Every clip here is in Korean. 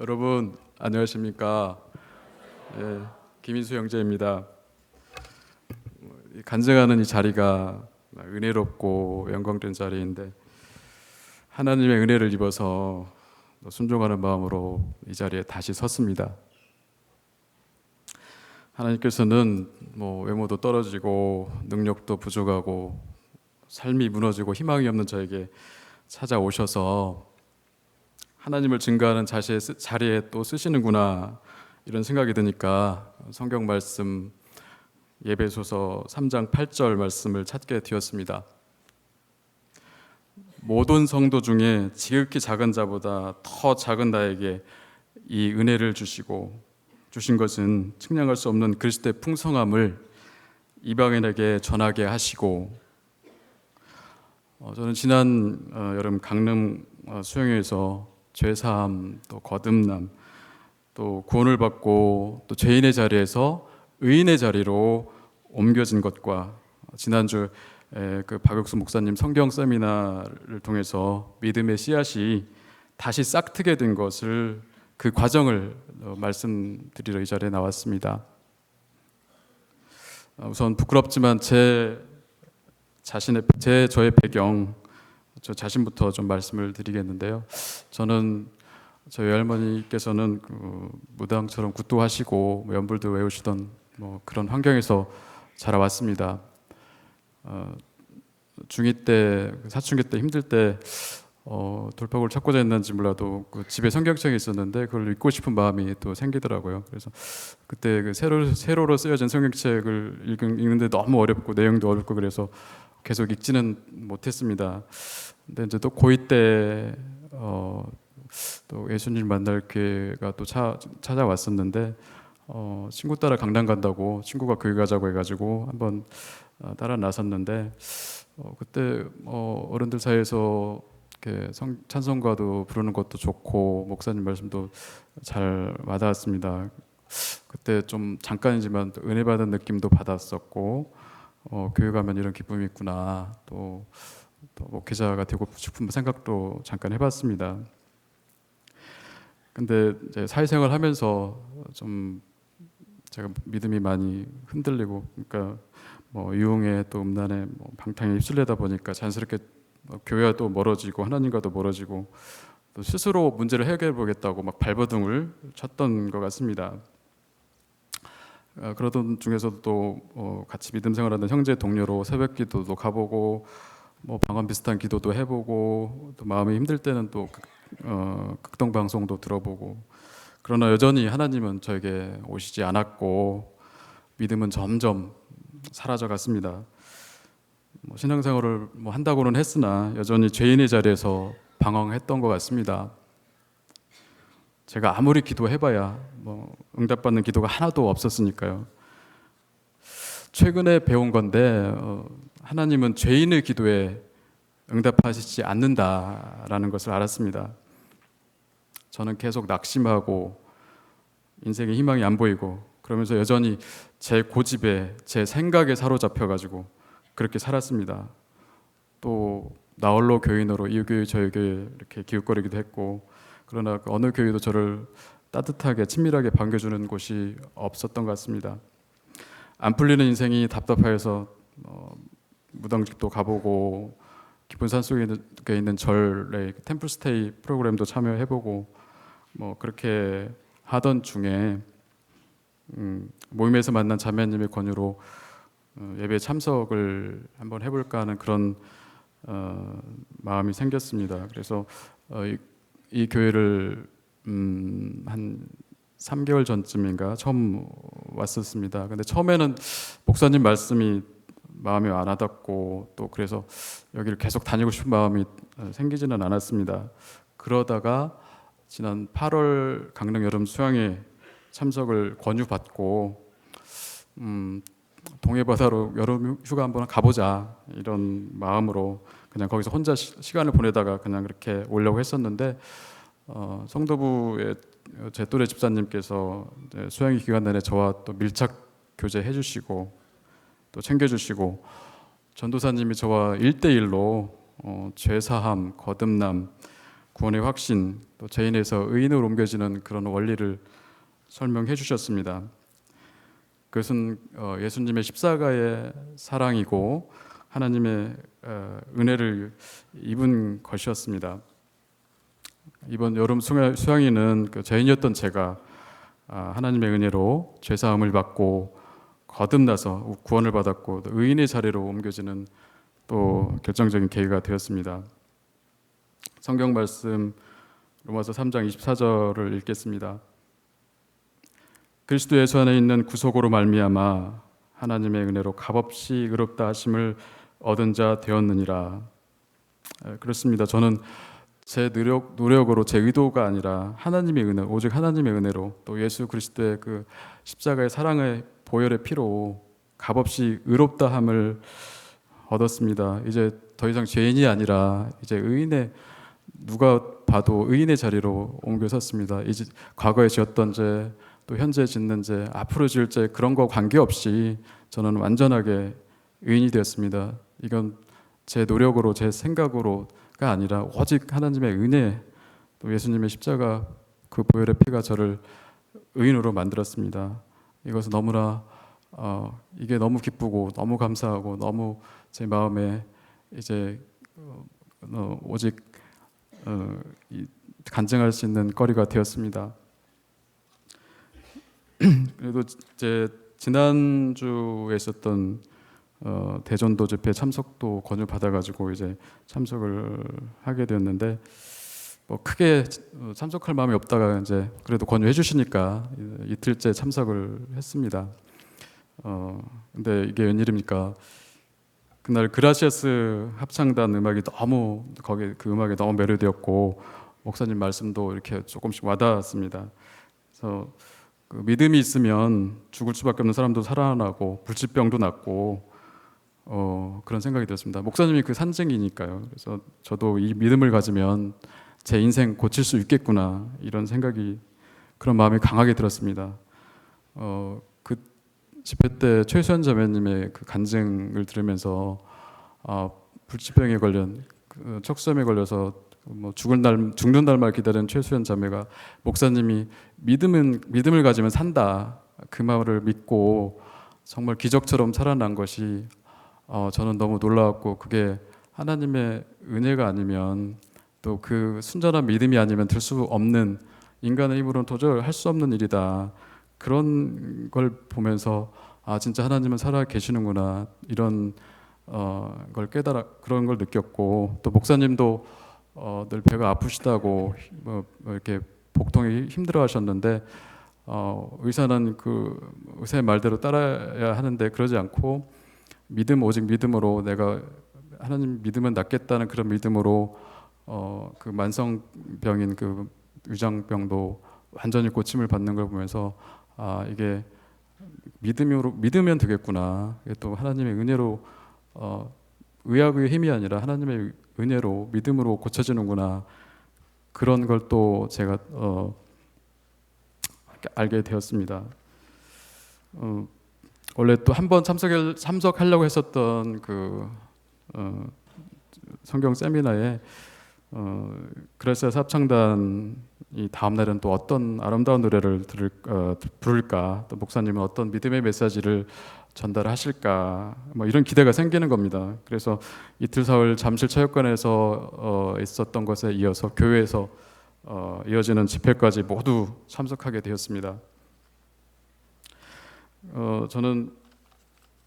여러분 안녕하십니까? 예, 김인수 형제입니다. 이 간증하는 이 자리가 은혜롭고 영광된 자리인데 하나님의 은혜를 입어서 순종하는 마음으로 이 자리에 다시 섰습니다. 하나님께서는 뭐 외모도 떨어지고 능력도 부족하고 삶이 무너지고 희망이 없는 저에게 찾아오셔서 하나님을 증거하는 자리에 또 쓰시는구나 이런 생각이 드니까 성경 말씀 예배소서 3장 8절 말씀을 찾게 되었습니다. 모든 성도 중에 지극히 작은 자보다 더 작은 나에게 이 은혜를 주시고 주신 것은 측량할 수 없는 그리스도의 풍성함을 이방인에게 전하게 하시고 어, 저는 지난 어, 여름 강릉 어, 수영회에서 죄사함 또 거듭남 또 구원을 받고 또 죄인의 자리에서 의인의 자리로 옮겨진 것과 지난주 에, 그 박역수 목사님 성경 세미나를 통해서 믿음의 씨앗이 다시 싹트게 된 것을 그 과정을 어, 말씀드리러 이 자리에 나왔습니다. 어, 우선 부끄럽지만 제 자신의 제 저의 배경 저 자신부터 좀 말씀을 드리겠는데요. 저는 저희 할머니께서는 그 무당처럼 굿도하시고 뭐 연불도 외우시던 뭐 그런 환경에서 자라왔습니다. 어, 중2 때 사춘기 때 힘들 때 어, 돌파구를 찾고자 했는지 몰라도 그 집에 성경책이 있었는데 그걸 읽고 싶은 마음이 또 생기더라고요. 그래서 그때 그 세로 세로로 쓰여진 성경책을 읽는데 너무 어렵고 내용도 어렵고 그래서 계속 읽지는 못했습니다. 근데 이제 또 고2 때 어, 또 예수님 만날 기회가 또 차, 찾아왔었는데 어, 친구 따라 강남 간다고 친구가 교회 가자고 해가지고 한번 어, 따라 나섰는데 어, 그때 어, 어른들 사이에서 이렇게 성, 찬송가도 부르는 것도 좋고 목사님 말씀도 잘 와닿았습니다. 그때 좀 잠깐이지만 또 은혜 받은 느낌도 받았었고 어, 교회 가면 이런 기쁨이 있구나 또, 또 목회자가 되고 싶은 생각도 잠깐 해봤습니다. 근데 이제 사회생활 하면서 좀 제가 믿음이 많이 흔들리고 그러니까 뭐 유흥에 또 음란에 뭐 방탕에 휩쓸리다 보니까 자연스럽게 뭐 교회와 또 멀어지고 하나님과도 멀어지고 또 스스로 문제를 해결해 보겠다고 막 발버둥을 쳤던 것 같습니다. 어, 그러던 중에서도 또 어, 같이 믿음 생활하는 형제 동료로 새벽 기도도 가보고 뭐 방언 비슷한 기도도 해보고 또 마음이 힘들 때는 또 극, 어, 극동 방송도 들어보고 그러나 여전히 하나님은 저에게 오시지 않았고 믿음은 점점 사라져 갔습니다. 뭐 신앙생활을 뭐 한다고는 했으나 여전히 죄인의 자리에서 방황했던 것 같습니다. 제가 아무리 기도해봐야 뭐 응답받는 기도가 하나도 없었으니까요. 최근에 배운 건데 어, 하나님은 죄인의 기도에 응답하시지 않는다라는 것을 알았습니다. 저는 계속 낙심하고 인생에 희망이 안 보이고 그러면서 여전히 제 고집에 제 생각에 사로잡혀 가지고 그렇게 살았습니다. 또 나홀로 교인으로 이 교회 저희 교회 이렇게 기웃거리기도 했고 그러나 그 어느 교회도 저를 따뜻하게 친밀하게 반겨주는 곳이 없었던 것 같습니다. 안 풀리는 인생이 답답해서 어, 무당집도 가보고 깊은 산 속에 있는, 절의 템플스테이 프로그램도 참여해보고 뭐 그렇게 하던 중에 음, 모임에서 만난 자매님의 권유로 어, 예배 참석을 한번 해볼까 하는 그런 어, 마음이 생겼습니다. 그래서 어, 이, 이 교회를 음, 한 3개월 전쯤인가 처음 왔었습니다. 근데 처음에는 목사님 말씀이 마음에 안 와닿고 또 그래서 여기를 계속 다니고 싶은 마음이 어, 생기지는 않았습니다. 그러다가 지난 8월 강릉 여름 수양에 참석을 권유받고 음, 동해 바다로 여름 휴가 한번 가보자 이런 마음으로 그냥 거기서 혼자 시, 시간을 보내다가 그냥 그렇게 오려고 했었는데 어, 성도부의 제 또래 집사님께서 수양이 기간 내내 저와 또 밀착 교제 해 주시고 또 챙겨 주시고 전도사님이 저와 일대일로 어, 죄사함, 거듭남 구원의 확신, 또 죄인에서 의인으로 옮겨지는 그런 원리를 설명해 주셨습니다. 그것은 어, 예수님의 십자가의 사랑이고 하나님의 어, 은혜를 입은 것이었습니다. 이번 여름 수양- 수양회는 그 죄인이었던 제가 아, 하나님의 은혜로 죄 사함을 받고 거듭나서 구원을 받았고 또 의인의 자리로 옮겨지는 또 결정적인 계기가 되었습니다. 성경 말씀 로마서 3장 24절을 읽겠습니다. 그리스도 예수 안에 있는 구속으로 말미암아 하나님의 은혜로 값없이 의롭다 하심을 얻은 자 되었느니라. 에, 그렇습니다. 저는 제 노력 노력으로 제 의도가 아니라 하나님의 은혜, 오직 하나님의 은혜로 또 예수 그리스도의 그 십자가의 사랑의 보혈의 피로 값없이 의롭다 함을 얻었습니다. 이제 더 이상 죄인이 아니라 이제 의인의 누가 봐도 의인의 자리로 옮겨 섰습니다. 이제 과거에 지었던 죄, 또 현재 짓는 죄, 앞으로 지을 죄 그런 거 관계없이 저는 완전하게 의인이 되었습니다. 이건 제 노력으로 제 생각으로가 아니라 오직 하나님의 은혜 또 예수님의 십자가 그 보혈의 피가 저를 의인으로 만들었습니다. 이것은 너무나 어, 이게 너무 기쁘고 너무 감사하고 너무 제 마음에 이제 어, 어, 오직 어, 이, 간증할 수 있는 거리가 되었습니다. 그래도 제 지난 주에 있었던 어, 대전도 집회 참석도 권유 받아가지고 이제 참석을 하게 되었는데 뭐 크게 어, 참석할 마음이 없다가 이제 그래도 권유해 주시니까 이- 이틀째 참석을 했습니다. 어 근데 이게 웬일입니까? 그날 그라시아스 합창단 음악이 너무 거기 그 음악에 너무 매료되었고 목사님 말씀도 이렇게 조금씩 와닿았습니다. 그래서 그 믿음이 있으면 죽을 수밖에 없는 사람도 살아나고 불치병도 낫고 어, 그런 생각이 들었습니다. 목사님이 그 산증이니까요. 그래서 저도 이 믿음을 가지면 제 인생 고칠 수 있겠구나 이런 생각이 그런 마음이 강하게 들었습니다. 어, 그 집회 때 최수현 자매님의 그 간증을 들으면서 아, 불치병에 걸린 그 척수염에 걸려서 뭐 죽을 날 죽는 날만 기다리는 최수현 자매가 목사님이 믿음은 믿음을 가지면 산다 그 말을 믿고 정말 기적처럼 살아난 것이 어, 저는 너무 놀라웠고 그게 하나님의 은혜가 아니면 또 그 순전한 믿음이 아니면 될수 없는 인간의 힘으로는 도저히 할 수 없는 일이다. 그런 걸 보면서 아 진짜 하나님은 살아 계시는구나 이런 어, 걸 깨달아 그런 걸 느꼈고 또 목사님도 어, 늘 배가 아프시다고 뭐, 뭐 이렇게 복통이 힘들어하셨는데 어, 의사는 그 의사의 말대로 따라야 하는데 그러지 않고 믿음 오직 믿음으로 내가 하나님 믿으면 낫겠다는 그런 믿음으로 어, 그 만성병인 그 위장병도 완전히 고침을 받는 걸 보면서 아 이게 믿음으로 믿으면 되겠구나. 또 하나님의 은혜로 어, 의학의 힘이 아니라 하나님의 은혜로 믿음으로 고쳐지는구나. 그런 걸 또 제가 어, 알게 되었습니다. 어, 원래 또 한 번 참석 참석하려고 했었던 그 어, 성경 세미나에 어, 그레스의 합창단이 다음 날은 또 어떤 아름다운 노래를 들을 어, 부를까 또 목사님은 어떤 믿음의 메시지를 전달하실까 뭐 이런 기대가 생기는 겁니다. 그래서 이틀 사흘 잠실 체육관에서 어, 있었던 것에 이어서 교회에서 어, 이어지는 집회까지 모두 참석하게 되었습니다. 어, 저는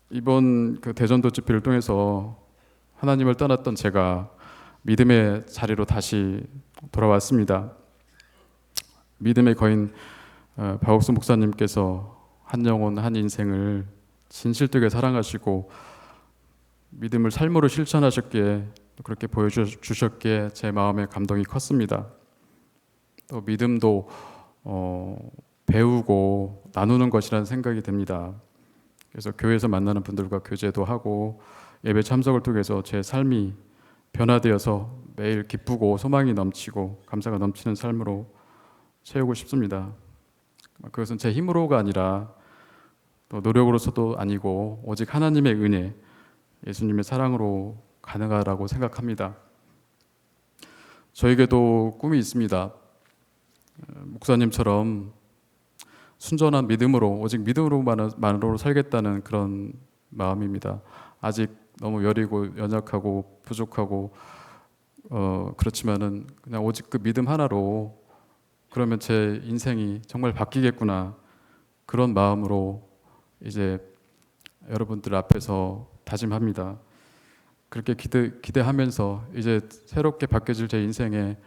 이번 그 대전도 집회를 통해서 하나님을 떠났던 제가 믿음의 자리로 다시 돌아왔습니다. 믿음의 거인 어, 박옥수 목사님께서 한 영혼 한 인생을 진실되게 사랑하시고 믿음을 삶으로 실천하셨기에 또 그렇게 보여주셨기에 제 마음에 감동이 컸습니다. 또 믿음도 어, 배우고 나누는 것이라는 생각이 듭니다. 그래서 교회에서 만나는 분들과 교제도 하고 예배 참석을 통해서 제 삶이 변화되어서 매일 기쁘고 소망이 넘치고 감사가 넘치는 삶으로 채우고 싶습니다. 그것은 제 힘으로가 아니라 또 노력으로서도 아니고 오직 하나님의 은혜, 예수님의 사랑으로 가능하다고 생각합니다. 저에게도 꿈이 있습니다. 어, 목사님처럼 순전한 믿음으로 오직 믿음으로만으로 살겠다는 그런 마음입니다. 아직 너무 여리고 연약하고 부족하고 어 그렇지만은 그냥 오직 그 믿음 하나로 그러면 제 인생이 정말 바뀌겠구나 그런 마음으로 이제 여러분들 앞에서 다짐합니다. 그렇게 기대 기대하면서 이제 새롭게 바뀌어질 제 인생에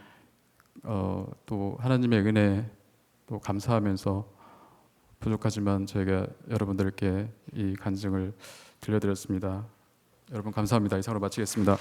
어, 또 하나님의 은혜 또 감사하면서 부족하지만 저희가 여러분들께 이 간증을 들려드렸습니다. 여러분 감사합니다. 이상으로 마치겠습니다.